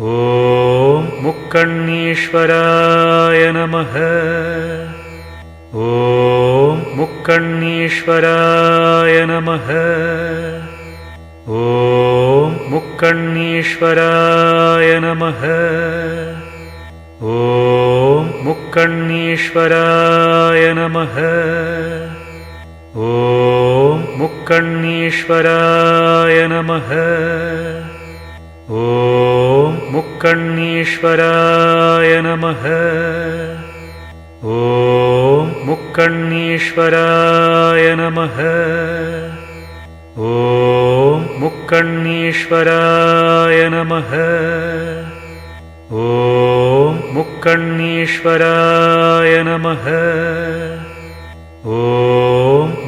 ॐ मुक्कण्णीश्वराय नमः। ॐ मुक्कण्णीश्वराय नमः। ॐ मुक्कण्णीश्वराय नमः। ॐ मुक्कण्णीश्वराय नमः। ॐ मुक्कण्णीश्वराय नमः ॐ मुक्कण्णीश्वराय नमः। ॐ मुक्कण्णीश्वराय नमः। ॐ मुक्कण्णीश्वराय नमः। ॐ मुक्कण्णीश्वराय नमः। ॐ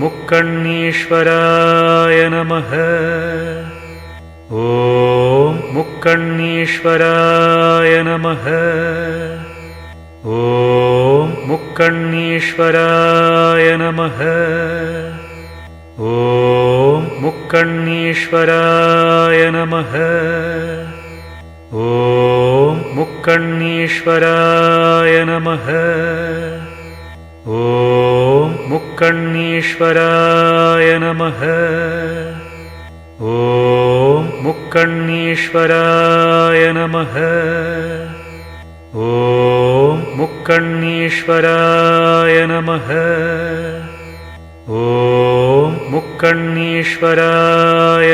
मुक्कण्णीश्वराय नमः। ॐ मुक्कण्णीश्वराय नमः। ॐ मुक्कण्णीश्वराय नमः। ॐ मुक्कण्णीश्वराय नमः। ॐ मुक्कण्णीश्वराय नमः। ॐ मुक्कण्णीश्वराय नमः ॐ मुक्कण्णीश्वराय नमः। ॐ मुक्कण्णीश्वराय नमः। ॐ मुक्कण्णीश्वराय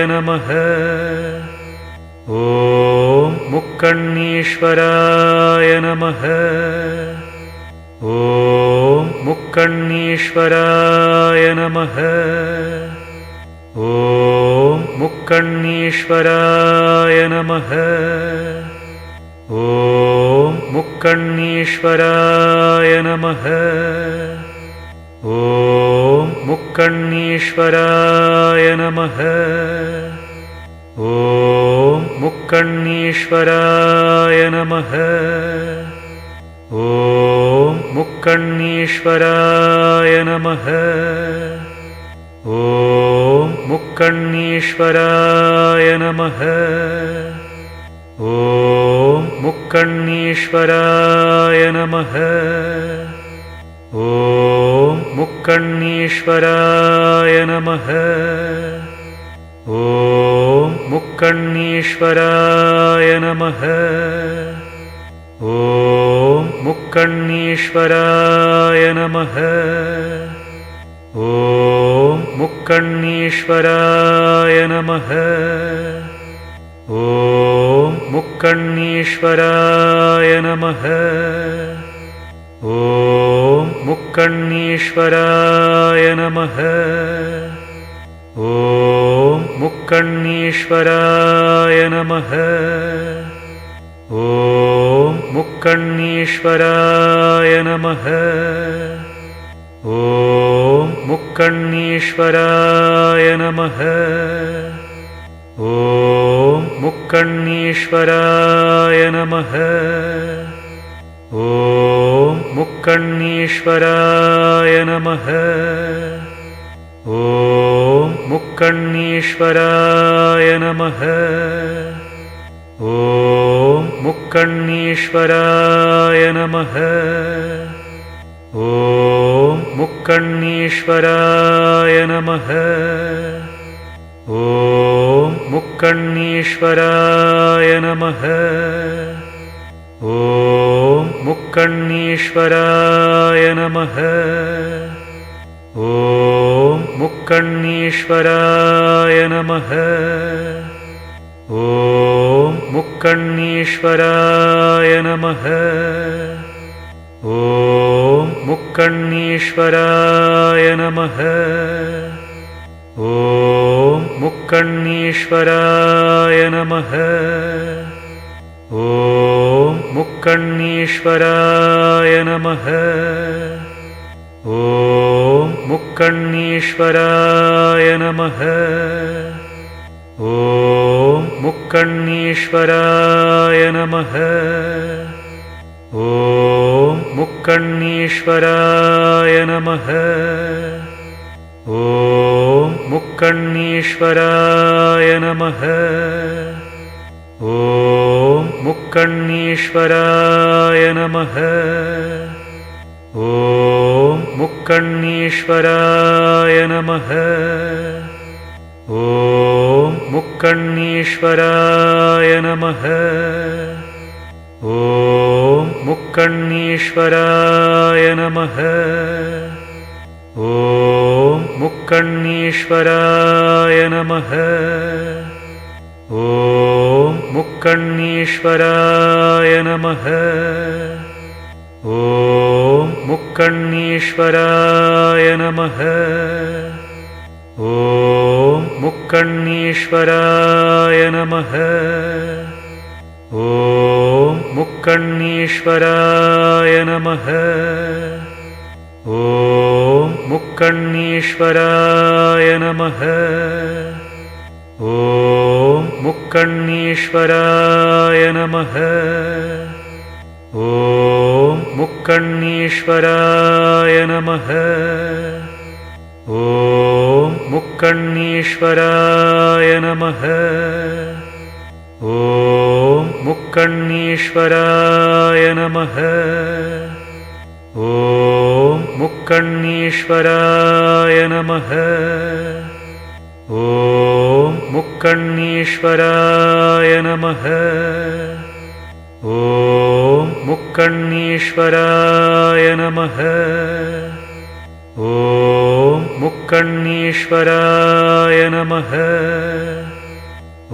नमः। ॐ मुक्कण्णीश्वराय नमः। ॐ मुक्कण्णीश्वराय नमः मुक्कण्णीश्वराय नमः। ॐ मुक्कण्णीश्वराय नमः। ॐ मुक्कण्णीश्वराय नमः। ॐ मुक्कण्णीश्वराय नमः। ॐ मुक्कण्णीश्वराय नमः। ॐ मुक्कण्णीश्वराय नमः। ॐ मुक्कण्णीश्वराय नमः। ॐ मुक्कण्णीश्वराय नमः। ॐ मुक्कण्णीश्वराय नमः। ॐ मुक्कण्णीश्वराय मुक्कण्णीश्वराय नमः। ॐ मुक्कण्णीश्वराय नमः। ॐ मुक्कण्णीश्वराय नमः। ॐ मुक्कण्णीश्वराय नमः। ॐ मुक्कण्णीश्वराय नमः ॐ मुक्कण्णीश्वराय नमः। ॐ मुक्कण्णीश्वराय नमः। ॐ मुक्कण्णीश्वराय नमः। ॐ मुक्कण्णीश्वराय नमः। ॐ मुक्कण्णीश्वराय नमः मुक्कण्णीश्वराय नमः। ॐ मुक्कण्णीश्वराय नमः। ॐ मुक्कण्णीश्वराय नमः। ॐ मुक्कण्णीश्वराय नमः। ॐ मुक्कण्णीश्वराय नमः मुक्कण्णीश्वराय नमः। ॐ मुक्कण्णीश्वराय नमः। ॐ मुक्कण्णीश्वराय नमः। ॐ मुक्कण्णीश्वराय नमः। ॐ मुक्कण्णीश्वराय नमः। ॐ मुक्कण्णीश्वराय नमः। ॐ मुक्कण्णीश्वराय नमः। ॐ मुक् मुक्कण्णीश्वराय नमः। ॐ मुक्कण्णीश्वराय नमः। ॐ मुक्कण्णीश्वराय नमः। ॐ मुक्कण्णीश्वराय नमः ॐ मुक्कण्णीश्वराय नमः। ॐ मुक्कण्णीश्वराय नमः। ॐ मुक्कण्णीश्वराय नमः। ॐ मुक्कण्णीश्वराय नमः। ॐ मुक्कण्णीश्वराय नमः ॐ मुक्कण्णीश्वराय नमः। ॐ मुक्कण्णीश्वराय नमः। ॐ मुक्कण्णीश्वराय नमः। ॐ मुक्कण्णीश्वराय नमः। ॐ मुक्कण्णीश्वराय नमः मुक्कण्णीश्वराय नमः। ॐ मुक्कण्णीश्वराय नमः। ॐ मुक्कण्णीश्वराय नमः। ॐ मुक्कण्णीश्वराय नमः।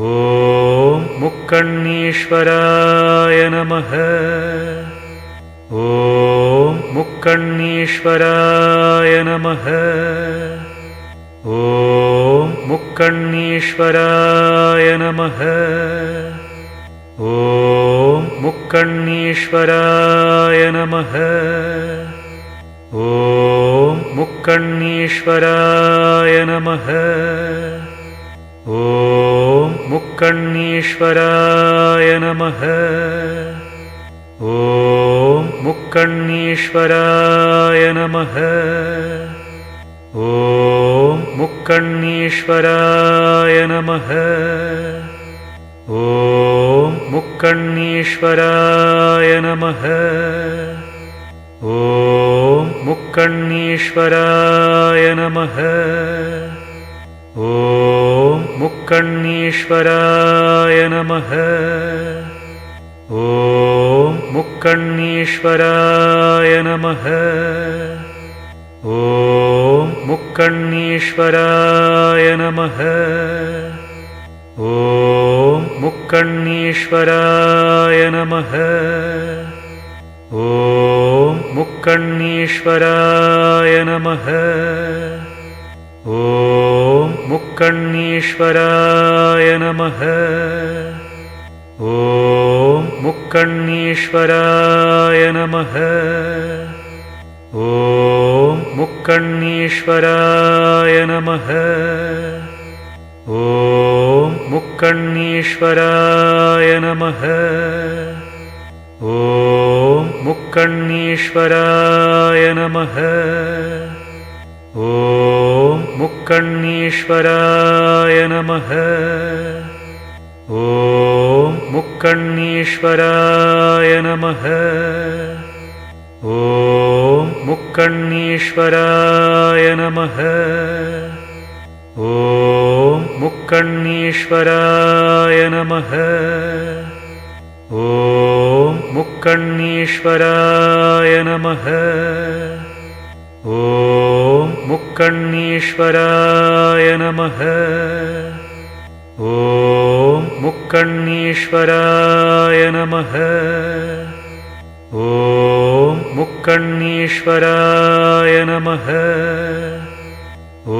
ॐ मुक्कण्णीश्वराय नमः मुक्कण्णीश्वराय नमः ॐ मुक्कण्णीश्वराय नमः ॐ मुक्कण्णीश्वराय नमः ॐ मुक्कण्णीश्वराय नमः ॐ मुक्कण्णीश्वराय नमः ॐ मुक्कण्णीश्वराय नमः। ॐ मुक्कण्णीश्वराय नमः। ॐ मुक्कण्णीश्वराय नमः। ॐ मुक्कण्णीश्वराय नमः। ॐ मुक्कण्णीश्वराय नमः। ॐ मुक्कण्णीश्वराय नमः। ॐ मुक्कण्णीश्वराय नमः। ॐ मुक्कण्णीश्वराय नमः। ॐ मुक्कण्णीश्वराय नमः। ॐ मुक्कण्णीश्वराय नमः ॐ मुक्कण्णीश्वराय नमः। ॐ मुक्कण्णीश्वराय नमः। ॐ मुक्कण्णीश्वराय नमः। ॐ मुक्कण्णीश्वराय नमः। ॐ मुक्कण्णीश्वराय नमः। ॐ मुक्कण्णीश्वराय नमः। ॐ मुक्कण्णीश्वराय नमः। ॐ मुक्कण्णीश्वराय नमः। ॐ मुक्कण्णीश्वराय नमः। ॐ मुक्कण्णीश्वराय नमः। ॐ मुक्कण्णीश्वराय नमः। ॐ मुक्कण्णीश्वराय नमः। ॐ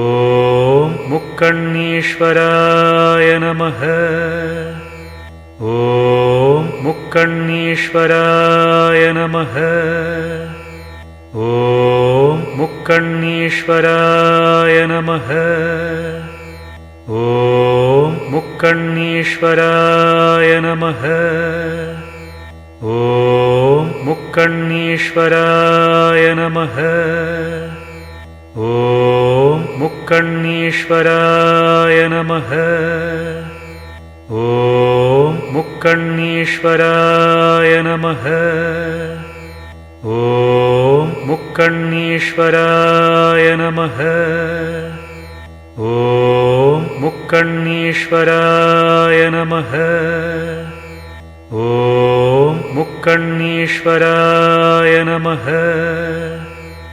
मुक्कण्णीश्वराय नमः। ॐ मुक्कण्णीश्वराय नमः। ॐ मुक्कण्णीश्वराय मुक्कण्णीश्वराय नमः ॐ मुक्कण्णीश्वराय नमः ॐ मुक्कण्णीश्वराय नमः ॐ मुक्क मुक्कण्णीश्वराय नमः ॐ मुक्कण्णीश्वराय नमः ॐ मुक्कण्णीश्वराय नमः ॐ मुक्कण्णीश्वराय नमः